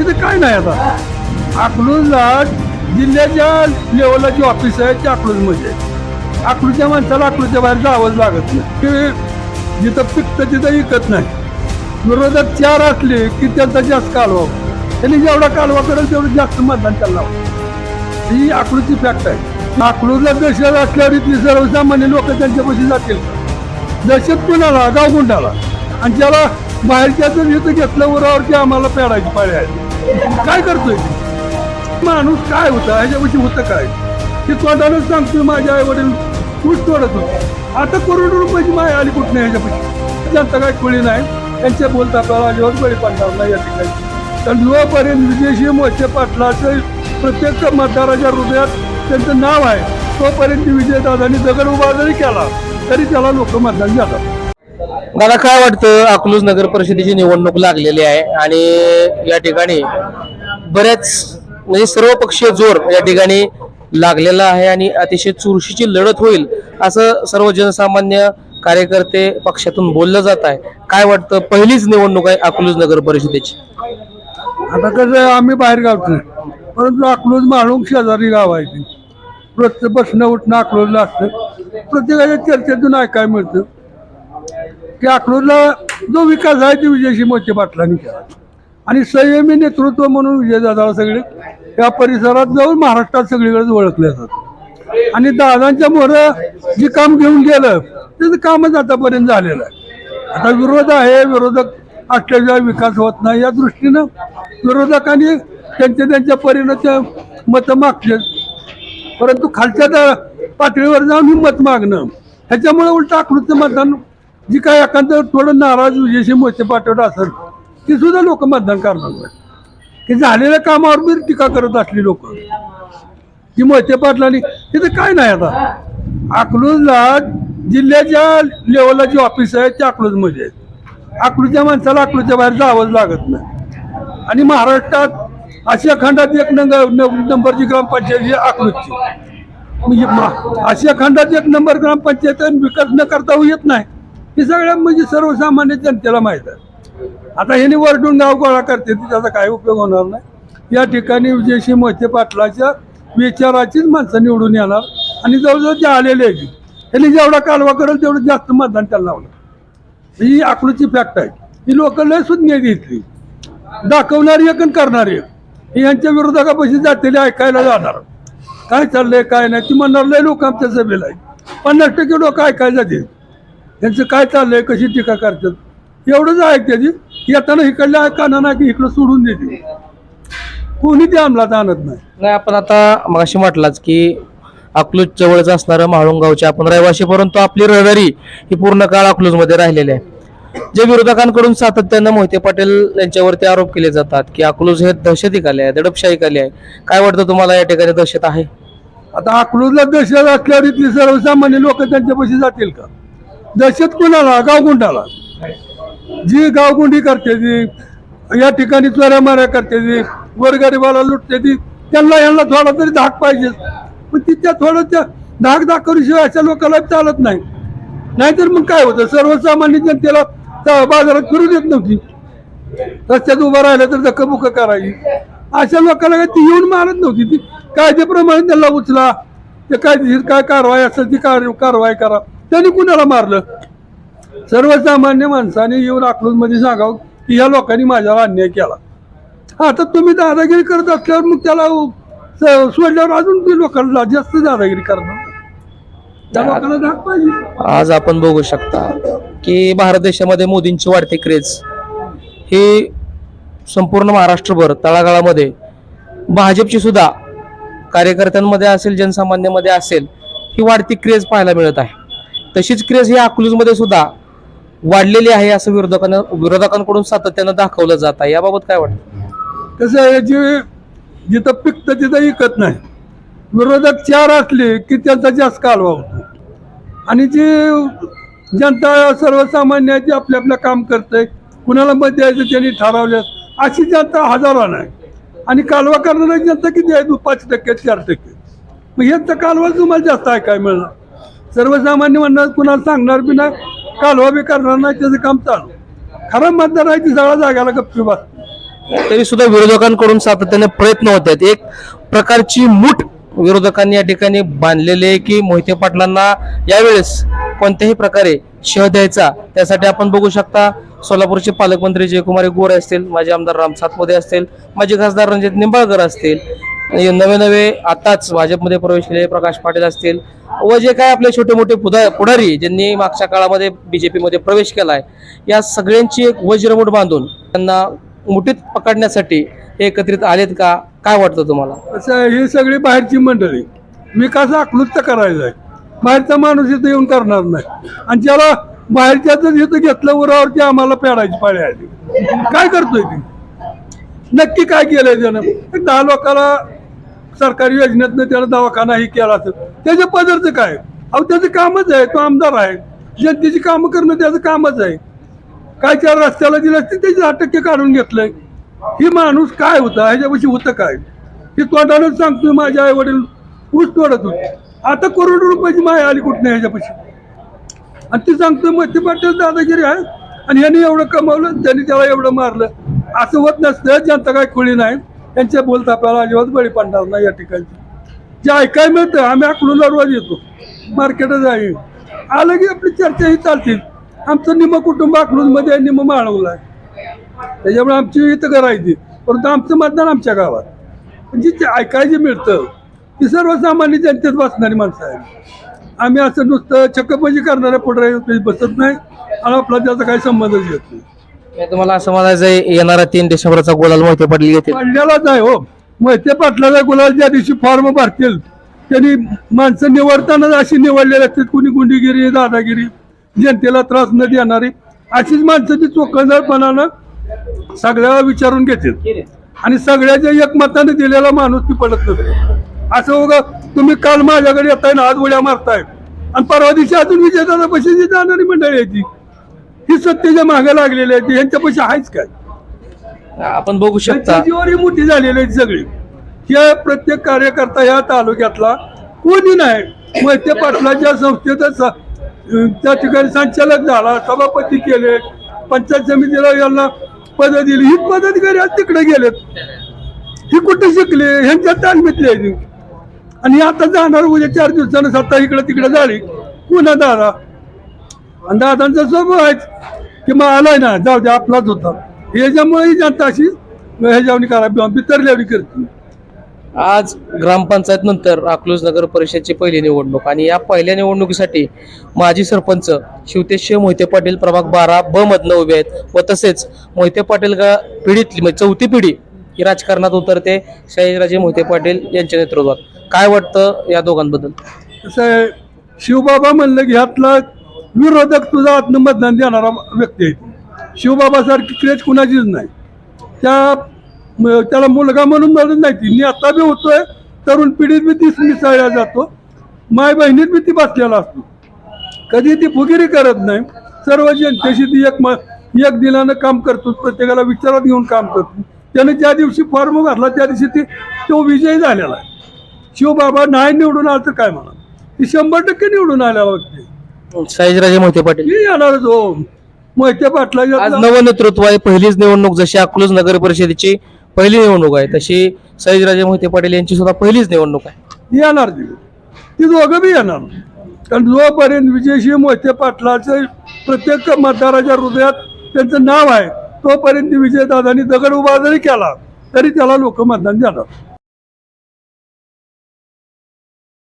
तिथे काय नाही आता. अकलूजला जिल्ह्याच्या लेवलला जी ऑफिस आहे ते अकलूजमध्ये. अकलूजच्या माणसाला अकलूजच्या बाहेर जावंच लागत नाही. ते जिथं पिकतं तिथं विकत नाही. विरोधात चार असले की त्यांचा जास्त कालवा. त्यांनी जेवढा कालवा करेल तेवढं जास्त मतदान त्यांना ही अकलूजची फॅक्ट आहे. अकलूजला दहशत असल्यावर इथली सर्वसामान्य लोक त्यांच्यापाशी जातील. दहशत कुणाला? गावगुंडाला. आणि ज्याला बाहेरच्या जर इथं घेतलं उरावरती आम्हाला पेडायची पाळी आहे. काय करतोय माणूस काय होता? ह्याच्यापाशी होतं काय? ते तोंडानं सांगतोय माझ्या आई वडील तूच तोडत होतो. आता करोड रुपयाची माय आली कुठं नाही ह्याच्यापाशी? जनता काय खुळी नाही. त्यांच्या बोलता आपल्याला अजिबात बळी पडणार नाही या ठिकाणी. तर जोपर्यंत विजयशी मोठे पाटलाचं प्रत्येक मतदाराच्या हृदयात त्यांचं नाव आहे. तोपर्यंत विजयदादांनी दगड उभा जरी केला. तरी त्याला लोक मतदान जातात मला काय वाटतं अकलूज नगर परिषदेची निवडणूक लागलेली आहे आणि या ठिकाणी बऱ्याच म्हणजे सर्व पक्षीय जोर या ठिकाणी लागलेला आहे आणि अतिशय चुरशीची लढत होईल असं सर्व जनसामान्य कार्यकर्ते पक्षातून बोललं जात आहे. काय वाटतं पहिलीच निवडणूक आहे अकलूज नगर परिषदेची? आता कसं आहे आम्ही बाहेर गावचं परंतु अकलूज माळुंग शेजारी गाव आहे ते. प्रत्येक बसणं उठणं अकलूजला असतं. प्रत्येकाच्या चर्चेतून ऐकाय मिळतं. की अकलूरला जो विकास आहे तो विजयशी मोठे पाटलांनी केला. आणि संयमी नेतृत्व म्हणून विजयदादाला सगळे या परिसरात जाऊन महाराष्ट्रात सगळीकडे ओळखले जातात. आणि दादांच्या मोरं जे काम घेऊन गेलं त्याचं कामच आतापर्यंत झालेलं आहे. आता विरोध आहे विरोधक असल्याशिवाय विकास होत नाही या दृष्टीनं. विरोधकांनी त्यांच्या त्यांच्या परीनं मतं मागले परंतु खालच्या त्या पातळीवर जाऊन ही मत मागणं ह्याच्यामुळे उलट आकृतीचं मतदान जी काय एखादं थोडं नाराज विजयशी मोठे पाठवलं असेल ती सुद्धा लोक मतदान करणार की झालेल्या कामावर बी टीका करत असली लोक. की मोठे पाटलांनी तिथं काय नाही आता. अकलूजला जिल्ह्याच्या लेवलला जी ऑफिस आहे ते अकलूजमध्ये आहेत अकलूजच्या माणसाला अकलूजच्या बाहेर जावंच लागत नाही. आणि महाराष्ट्रात आशिया खंडात एक नंग नंबरची ग्रामपंचायत ही अकलूजची. म्हणजे आशिया खंडात एक नंबर ग्रामपंचायत विकास न करता येत नाही. हे सगळ्या म्हणजे सर्वसामान्य जनतेला माहीत आहे. आता ह्याने वरडून गाव गोळा करते त्याचा काही उपयोग होणार नाही. या ठिकाणी विजयशी मोहिते पाटलाच्या विचाराचीच माणसं निवडून येणार. आणि जवळजवळ जे आलेले आहेत त्यांनी जेवढा कालवा करेल तेवढं जास्त मतदान त्याला लावलं ही आकृती फॅक्ट आहे. ही लोक लय सुज्ञ घेतली. दाखवणारी एक आणि करणारी एक. यांच्या विरोधकापाशी जातेले ऐकायला जाणार. काय चाललंय काय नाही ती म्हणणार लय लोक आमच्या सभेला आहेत. पन्नास टक्के लोक ऐकायला जातील. त्यांचं काय चाललंय कशी टीका करतात? एवढंच ऐकते ती येताना इकडल्या काना ना की इकडं सोडून देते. कोणी ते अंमलात आणत नाही. नाही आपण आता मगाशी म्हटलाच की अकलूज जवळच असणारं म्हाळुंगावचे आपण रहिवासी परंतु आपली रहदारी ही पूर्ण काळ अकलूजमध्ये राहिलेली आहे. जे विरोधकांकडून सातत्यानं मोहिते पाटील यांच्यावरती आरोप केले जातात की अकलूज हे दहशती खाली आहे दडपशाही खाली आहे. काय वाटतं तुम्हाला या ठिकाणी दहशत आहे? आता अकलूजला दहशत असल्यावर इथली सर्वसामान्य लोक त्यांच्यापाशी जातील का? दहशत कोणाला? गावगुंडाला. जी गावगुंडी करते ती या ठिकाणी चोऱ्या माऱ्या करते ती गोरगरिबाला लुटते ती त्यांना यांना थोडा तरी धाक पाहिजे. पण ती त्या थोडं त्या धाक दाखवल्याशिवाय अशा लोकांना चालत नाही. नाहीतर मग काय होतं? सर्वसामान्य जनतेला बाजारात फिरू देत नव्हती. रस्त्यात उभं राहिलं तर धक्काबुक्क करायची. अशा लोकांना काही ती येऊन मारत नव्हती. ती कायद्याप्रमाणे त्यांना उचला. ते कायदेशीर काय कारवाई असेल ती कार- कारवाई करा. त्यांनी कुणाला मारलं? सर्वसामान्य माणसाने येऊन अकलूजमध्ये सांगावं की या लोकांनी माझ्यावर अन्याय केला. आता तुम्ही दादागिरी करत असल्यावर मग त्याला सोडल्यावर अजून ते लोकांना जास्त दादागिरी करणार. त्या लोकांना धाक पाहिजे. आज आपण बघू शकता की भारत देशामध्ये मोदींची वाढती क्रेज. ही संपूर्ण महाराष्ट्रभर तळागाळामध्ये भाजपची सुद्धा कार्यकर्त्यांमध्ये असेल जनसामान्यामध्ये असेल ही वाढती क्रेज पाहायला मिळत आहे. तशीच क्रेज ही अकलूजमध्ये सुद्धा वाढलेली आहे असं विरोधकांना विरोधकांकडून सातत्यानं दाखवलं जात आहे. याबाबत काय वाटतं? कसं आहे जे जिथं पिकतं तिथं विकत नाही. विरोधक चार असले की त्यांचा जास्त कालवा होतो. आणि जी जनता सर्वसामान्य जी जे आपल्या आपलं काम करतंय कुणाला मत द्यायचं त्यांनी ठरवलं अशी जनता हजारो आहे आणि कालवा करणारी जनता किती आहे? पाच टक्के चार टक्के. मग तर कालवा तुम्हाला जास्त आहे काय मिळणार? सर्वसामान्य म्हणणार कुणाला सांगणार बी नाही कालवा बी करणार नाही त्याचं काम चालू. खरं मतदार आहे ती सगळ्या जागाला गप्पी बस. तरी सुद्धा विरोधकांकडून सातत्याने प्रयत्न होत आहेत. एक प्रकारची मूठ विरोधकांनी या ठिकाणी बांधलेले आहे की मोहिते पाटलांना यावेळेस कोणत्याही प्रकारे शह द्यायचा त्यासाठी आपण बघू शकता सोलापूरचे पालकमंत्री जयकुमारी गोरे असतील माजी आमदार राम सातमोदे असतील माजी खासदार रणजित निंबाळकर असतील आणि नवे नवे आताच भाजपमध्ये प्रवेश केलेले प्रकाश पाटील असतील व जे काय आपले छोटे मोठे पुढा पुढारी ज्यांनी मागच्या काळामध्ये बीजेपीमध्ये प्रवेश केलाय या सगळ्यांची एक वज्रमूठ बांधून त्यांना मुठीत पकडण्यासाठी एकत्रित आलेत का? काय वाटतं तुम्हाला? असं ही सगळी बाहेरची मंडळी. विकास आकृत करायचा आहे? बाहेरचा माणूस इथं येऊन करणार नाही. आणि ज्याला बाहेरच्याच इथं घेतलं उरावरती आम्हाला पेडायची पाळी आली. काय करतोय ती? नक्की काय केलंय त्यानं? दहा लोकांना सरकारी योजनेतनं त्याला दवाखानाही केला असेल. त्याच्या पदरचं काय? अहो त्याचं कामच आहे. तो आमदार आहे. जनतेची कामं करणं त्याचं कामच आहे. काय चार रस्त्याला दिलं असते त्याचे आठ टक्के काढून घेतलंय. ही माणूस काय होता? ह्याच्यापाशी होतं काय? हे तोंडानं सांगतोय माझे आई वडील ऊस तोडत होते. आता करोड रुपयाची माय आली कुठं नाही ह्याच्यापाशी? आणि ती सांगतोय मग ते पाटील दादागिरी आहे. आणि ह्याने एवढं कमावलं त्यांनी त्याला एवढं मारलं. असं होत नसतं. जनता काय खुळी नाही. त्यांच्या आपल्याला अजिबात बळी पडणार नाही या ठिकाणी जे ऐकाय मिळतं आम्ही अकलूला रोज येतो. मार्केटच आहे आलं की आपली चर्चा ही आमचं निम कुटुंब अकलूजमध्ये आहे निम माळवलं आहे त्याच्यामुळे आमची इथं करायची परंतु आमचं मतदान आमच्या गावात. म्हणजे जे ऐकायचे मिळतं ती सर्वसामान्य जनतेत बसणारी माणसं आहे आम्ही असं नुसतं चक्कपजी करणाऱ्या पुढे बसत नाही आणि आपला त्याचा काही संबंधच येत नाही. तुम्हाला असं म्हणायचं आहे येणारा तीन डिसेंबरचा गुलाल मोहिते पाटील येतील पडलेलाच आहे हो. मोहिते पाटलाचा गुलाल ज्या दिवशी फॉर्म भरतील त्यांनी माणसं निवडताना अशी निवडलेली असतात कुणी गुंडीगिरी दादागिरी जनतेला त्रास न देणारी अशीच माणसं ती चोखंदळपणानं सगळ्याला विचारून घेतील. आणि सगळ्याच्या एकमताने दिलेला माणूस ती पडत नसतो. असं बघा तुम्ही काल माझ्याकडे येताय ना आज उड्या मारताय. आणि परवा दिवशी अजून विजयदादा पैसे जाणारी मंडळी यायची ही सत्तेच्या मागे लागलेली आहे यांच्या पैसे आहेच काय? आपण बघू शकता. जीवारी मोठी झालेली आहे सगळी. या प्रत्येक कार्यकर्ता या तालुक्यातला कोणी नाही. मोहिते पाटलाच्या संस्थेचा त्या ठिकाणी संचालक झाला सभापती केले पंचायत समितीला यांना पद दिली. ही पदाधिकारी आज तिकडे गेलेत. ही कुठे शिकले? ह्यांच्या तालमीतले. आणि आता जाणार उद्या चार दिवसानं सत्ता इकडे तिकडे झाली. पुन्हा दादा दादांचा स्वभाव आहे की मग आलाय ना जाऊ दे आपलाच होता. याच्यामुळे ही जनता अशी ह्याच्यावणी करा बितरल्यावणी करते. आज ग्रामपंचायत नंतर अकलूज नगर परिषदची पहिली निवडणूक आणि या पहिल्या निवडणुकीसाठी माजी सरपंच शिवतेश मोहिते पाटील प्रभाग बारा ब मधनं उभे आहेत. व तसेच मोहिते पाटील गा पिढीतली म्हणजे चौथी पिढी ही राजकारणात उतरते. शाहीराजे मोहिते पाटील यांच्या नेतृत्वात. काय वाटतं या दोघांबद्दल? आहे शिवबाबा म्हणलं की ह्यातला विरोधक तुझा आत्म देणारा व्यक्ती आहे. शिवबाबासारखी क्रेज कुणाचीच नाही. त्या त्याला मुलगा म्हणून म्हणत नाही. ती मी आता बी होतोय तरुण पिढीत बी तीच मिसळल्या जातो. माय बहिणीत बी ती बसलेला असतो. कधी ती फुगिरी करत नाही. सर्व जनतेशी ती एक म एक दिलानं काम करतो. प्रत्येकाला विचारात घेऊन काम करतो. त्याने ज्या दिवशी फॉर्म घातला त्या दिवशी ती तो विजयी झालेला आहे. शिवबाबा नाही निवडून आला तर काय म्हणा ती शंभर टक्के निवडून आल्या वाटते शाहीराजे मोहिते पाटील. मी येणारच हो मोहिते आज पाटला नवं नेतृत्व आहे. पहिलीच निवडणूक जशी अकलूज नगर परिषदेची पहिली निवडणूक आहे तशी सयाजीराजे मोहिते पाटील यांची सुद्धा पहिलीच निवडणूक आहे. येणार ती. ती दोघं बी येणार. कारण जोपर्यंत विजयसिंह मोहिते पाटलाचं प्रत्येक मतदाराच्या हृदयात त्यांचं नाव आहे तोपर्यंत विजयदादांनी दगड उभा जरी केला तरी त्याला लोक मतदान देणार